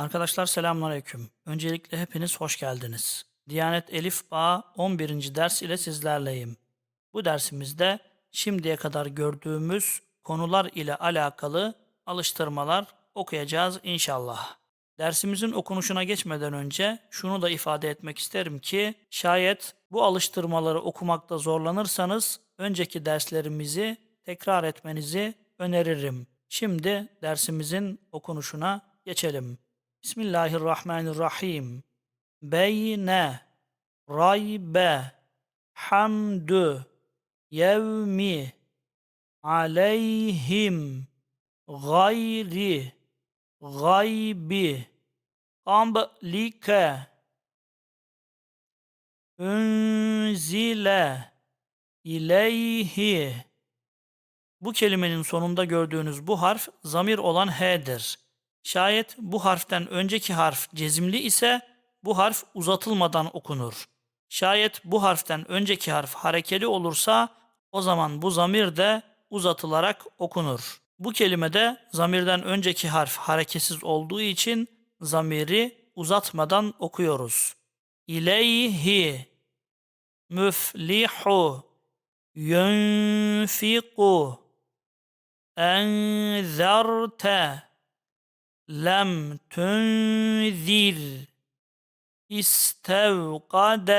Arkadaşlar selamünaleyküm. Öncelikle hepiniz hoş geldiniz. Diyanet Elif Bağ 11. ders ile sizlerleyim. Bu dersimizde şimdiye kadar gördüğümüz konular ile alakalı alıştırmalar okuyacağız inşallah. Dersimizin okunuşuna geçmeden önce şunu da ifade etmek isterim ki şayet bu alıştırmaları okumakta zorlanırsanız önceki derslerimizi tekrar etmenizi öneririm. Şimdi dersimizin okunuşuna geçelim. Bismillahirrahmanirrahim. Beyne raybe hamdü yevmi aleyhim gayri gaybi qablike unzile ileyhi bu kelimenin sonunda gördüğünüz bu harf zamir olan H'dir. Şayet bu harften önceki harf cezimli ise bu harf uzatılmadan okunur. Şayet bu harften önceki harf harekeli olursa o zaman bu zamir de uzatılarak okunur. Bu kelimede zamirden önceki harf hareketsiz olduğu için zamiri uzatmadan okuyoruz. İleyhi müflihu yunfiku enzerte لم تنذر. استوقد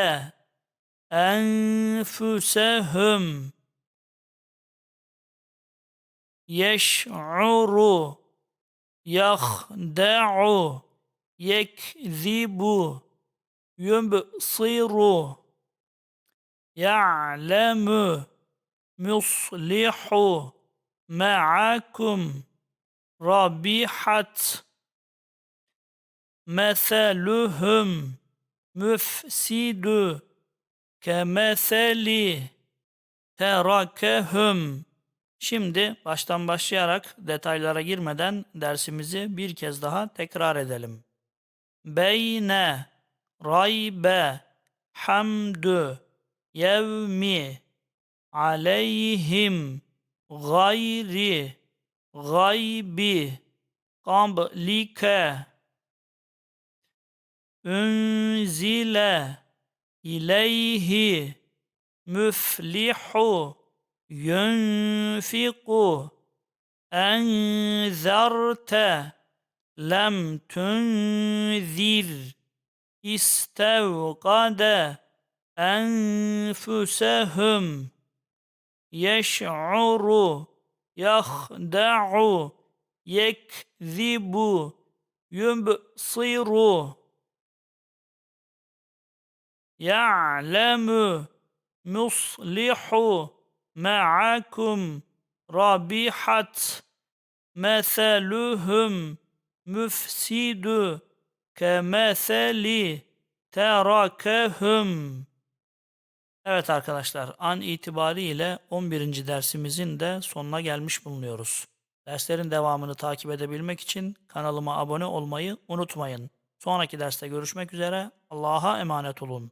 أنفسهم. يشعر يخدع يكذب يبصر يعلم مصلح معكم. Rabihat meseluhum müfsidu kemeseli terakehum Şimdi baştan başlayarak detaylara girmeden dersimizi bir kez daha tekrar edelim. Beyne raybe hamdü yevmi aleyhim gayri gaybi qablike unzile ileyhi müflihu yunfiku enzerte lem tunzir istevkade enfusehum yeş'uru yahda'u yekzibu yubsiru ya'lemu muslihu ma'akum rabihat meseluhum müfsidu kemeseli terakehum Evet arkadaşlar an itibariyle 11. dersimizin de sonuna gelmiş bulunuyoruz. Derslerin devamını takip edebilmek için kanalıma abone olmayı unutmayın. Sonraki derste görüşmek üzere. Allah'a emanet olun.